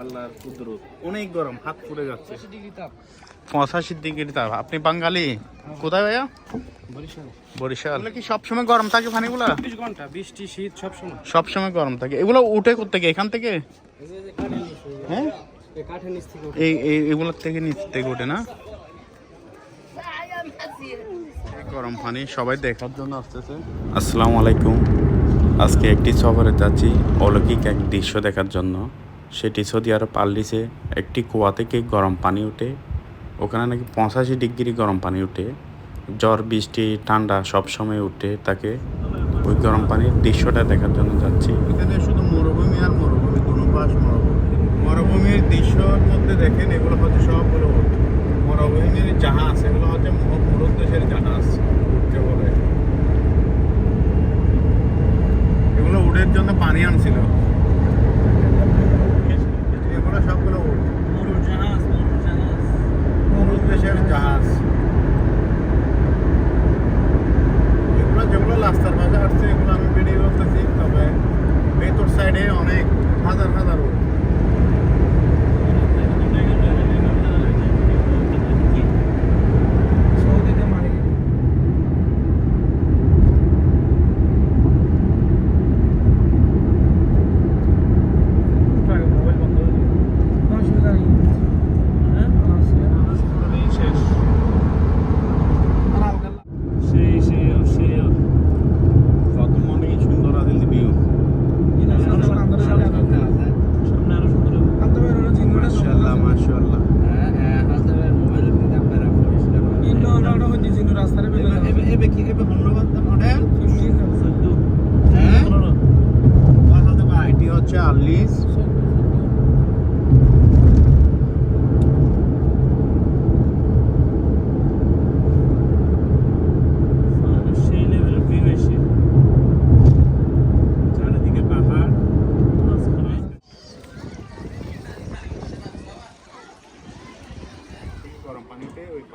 আল্লাহর কুদরত। অনেক গরম হাত পুড়ে যাচ্ছে। ডিগ্রি তাপ। পঁচাশি ডিগ্রি তাপ। আপনি বাঙালি? কোথায় ভাইয়া? বরিশাল। বরিশাল। কি সবসময় গরম থাকে পানিগুলা? চব্বিশ ঘণ্টা বৃষ্টি শীত সব সময় সবসময় গরম থাকে। এগুলো উঠে গিয়ে এখান থেকে? থেকে- হ্যাঁ? এই থেকে এগুলোর থেকে নিচ থেকে ওঠে না? গরম পানি সবাই দেখার জন্য আসতেছে। আসসালামু আলাইকুম। আজকে একটি সফরে যাচ্ছি অলৌকিক এক দৃশ্য দেখার জন্য। সেটি সৌদি আরব পাল্লিসে একটি কুয়া থেকে গরম পানি উঠে, ওখানে নাকি পঁচাশি ডিগ্রি গরম পানি ওঠে জ্বর বৃষ্টি, ঠান্ডা সব সময় উঠে তাকে। ওই গরম পানির দৃশ্যটা দেখার জন্য যাচ্ছি। এখানে শুধু মরুভূমি আর মরুভূমি, কোনো পাশ মরুভূমি মরুভূমির দৃশ্যর মধ্যে দেখেন, এগুলো হচ্ছে সবগুলো। মরুভূমির জাহাজ, এগুলো হচ্ছে মুরুদ দেশের জাহাজ উঠতে বলে। এগুলো উডের জন্য পানি আনছিল।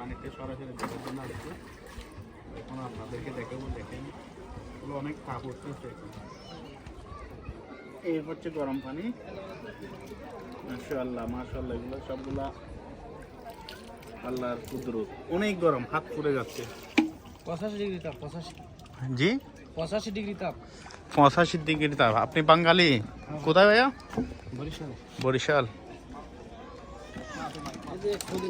পানিতে সরাসরি দেখার জন্য আসছে। এখন আপনাদেরকে দেখাবো দেখেন। এগুলো অনেক তাপ উঠতেছে। এই হচ্ছে গরম পানি। মাশাআল্লাহ মাশাআল্লাহ এগুলো সবগুলা আল্লাহর কুদরত। অনেক গরম হাত পুড়ে যাচ্ছে। পঁচাশি ডিগ্রি তাপ পঁচাশি। জি? পঁচাশি ডিগ্রি তাপ। পঁচাশি ডিগ্রি তাপ। আপনি বাঙালি? কোথায় ভাইয়া? বরিশাল। বরিশাল।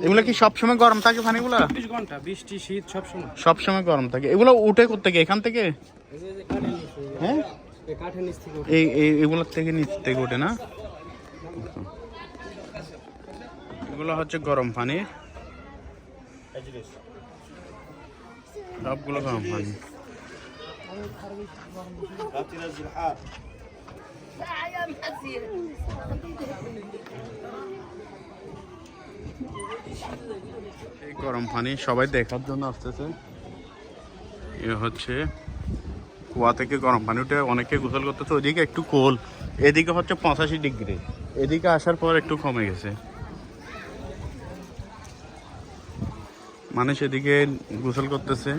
এগুলো কি সবসময় গরম থাকে পানিগুলা? চব্বিশ ঘণ্টা বৃষ্টি শীত সব সময় সবসময় গরম থাকে। এগুলো উঠে করতে গিয়ে এখান থেকে? থেকে- হ্যাঁ? থেকে এই- এগুলোর থেকে নিচ থেকে ওঠে না? এগুলো হচ্ছে গরম পানি। সবগুলো গরম পানি। গরম পানি সবাই দেখার জন্য আসতেছে। এ হচ্ছে কুয়া থেকে গরম পানি উঠে অনেকে গোসল করতেছে ওইদিকে একটু কোল। এদিকে হচ্ছে পঁচাশি ডিগ্রি। এদিকে আসার পর একটু কমে গেছে। মানুষ এদিকে গোসল করতেছে।